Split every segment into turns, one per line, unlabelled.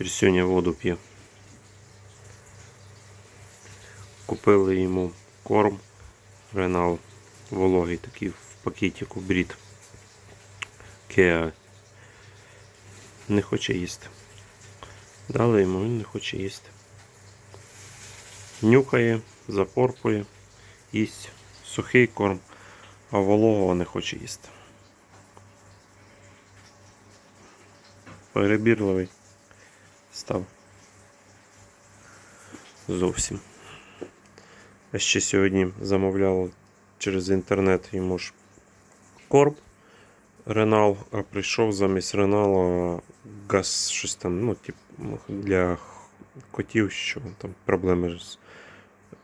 Пірсюня воду п'є. Купили йому корм Ренал вологий такий в пакетику брід. Кеа. Не хоче їсти. Дали йому, він не хоче їсти. Нюхає, запорпує, їсть сухий корм, а вологого не хоче їсти. Перебірливий став. Зовсім. Я ще сьогодні замовляв через інтернет йому ж корм Ренал, а прийшов замість Ренала газ щось там, ну, тип, для котів, що там проблеми з,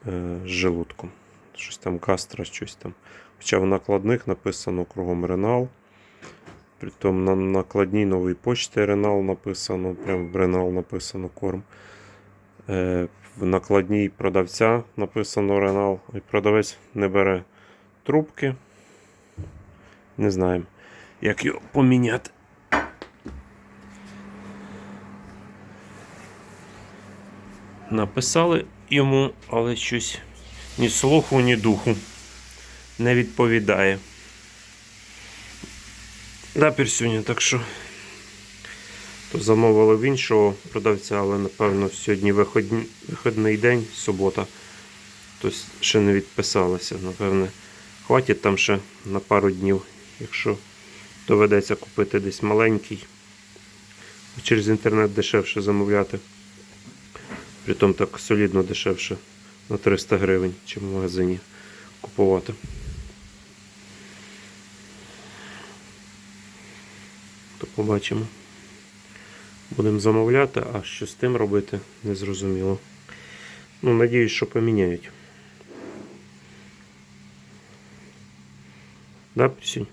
е, з желудком. Щось там гастро, щось там. Хоча в накладних написано кругом Ренал. Притом на накладній новій почті Ренал написано, прям в Ренал написано корм. Е, в накладній продавця написано Ренал, і продавець не бере трубки. Не знаємо, як його поміняти. Написали йому, але щось ні слуху, ні духу не відповідає. Да, Пірсюня, так що то замовили в іншого продавця, але напевно сьогодні виходні, виходний день, субота. Тобто ще не відписалися. Напевне, хватить там ще на пару днів, якщо доведеться купити десь маленький. Через інтернет дешевше замовляти. Притом так солідно дешевше на 300 гривень, чим в магазині купувати. То побачимо. Будемо замовляти, а що з тим робити, не зрозуміло. Ну, надіюсь, що поміняють. Да, Присінь?